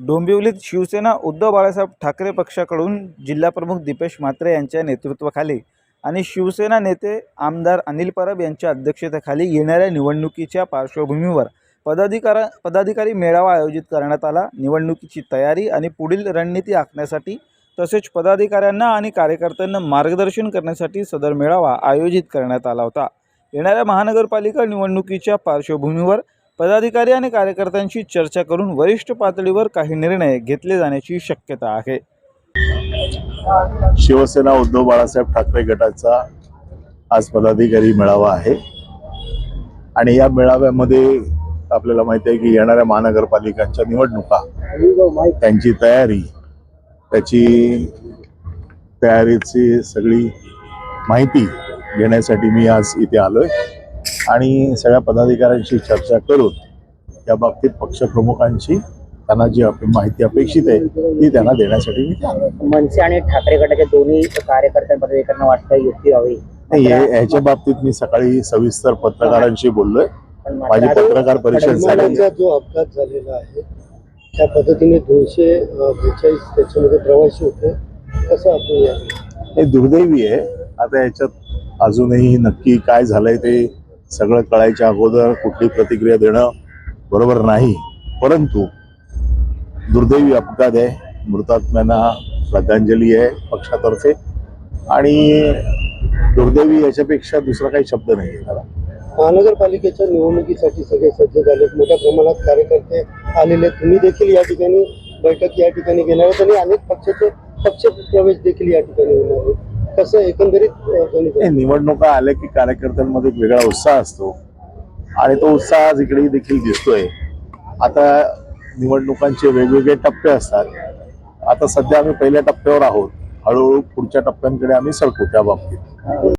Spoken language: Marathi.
डोंबिवलीत शिवसेना उद्धव बाळासाहेब ठाकरे पक्षाकडून जिल्हाप्रमुख दीपेश म्हात्रे यांच्या नेतृत्वाखाली आणि शिवसेना नेते आमदार अनिल परब यांच्या अध्यक्षतेखाली येणाऱ्या निवडणुकीच्या पार्श्वभूमीवर पदाधिकारा पदाधिकारी मेळावा आयोजित करण्यात आला. निवडणुकीची तयारी आणि पुढील रणनीती आखण्यासाठी तसेच पदाधिकाऱ्यांना आणि कार्यकर्त्यांना मार्गदर्शन करण्यासाठी सदर मेळावा आयोजित करण्यात आला होता. येणाऱ्या महानगरपालिका निवडणुकीच्या पार्श्वभूमीवर पदाधिकारी आणि कार्यकर्त्यांशी चर्चा करून वरिष्ठ पातळीवर काही निर्णय घेतले जाण्याची शक्यता आहे. शिवसेना उद्धव बाळासाहेब ठाकरे गटाचा आज पदाधिकारी मेळावा आहे. आणि या मेळाव्यामध्ये आपल्याला माहिती आहे की येणाऱ्या महानगरपालिकांच्या निवडणुका त्यांची तयारी त्याची तयारीची सगळी माहिती घेण्यासाठी मी आज इथे आलोय. आणि सगळ्या पदाधिकाऱ्यांशी चर्चा करून त्या बाबतीत पक्षप्रमुखांची त्यांना जी अप- माहिती अपेक्षित आहे ती त्यांना देण्यासाठी मी मनसे आणि ठाकरे गटाच्या दोन्ही कार्यकर्त्यांमध्ये एकत्र वाटतं युती व्हावी. नाही हे- ह्याच्या बाबतीत मी सकाळी सविस्तर पत्रकारांशी बोललोय. पण माझी पत्रकार परिषद जो अपघात झालेला आहे त्या पद्धतीने दोनशे बेचाळीस त्याच्यामध्ये प्रवासी होते. कसं आपण या हे दुर्दैवी आहे. आता याच्यात अजूनही नक्की काय झालंय ते सगळं कळायच्या अगोदर कुठली प्रतिक्रिया देणं बरोबर नाही. परंतु दुर्दैवी अपघात आहे. मृतात्म्यांना श्रद्धांजली आहे पक्षातर्फे. आणि दुर्दैवी याच्यापेक्षा दुसरा काही शब्द नाही आहे त्याला. महानगरपालिकेच्या निवडणुकीसाठी सगळे सज्ज झाले मोठ्या प्रमाणात कार्यकर्ते आलेले तुम्ही देखील या ठिकाणी बैठक या ठिकाणी घेणार आहात आणि अनेक पक्षाचे पक्ष प्रवेश देखील या ठिकाणी होणार आहे कसं एकंदरीत हे निवडणुका आल्या की कार्यकर्त्यांमध्ये एक वेगळा उत्साह असतो. आणि तो उत्साह आज इकडे देखील दिसतोय. आता निवडणुकांचे वेगवेगळे टप्पे असतात. आता सध्या आम्ही पहिल्या टप्प्यावर आहोत. हळूहळू पुढच्या टप्प्यांकडे आम्ही सरकू त्या बाबतीत.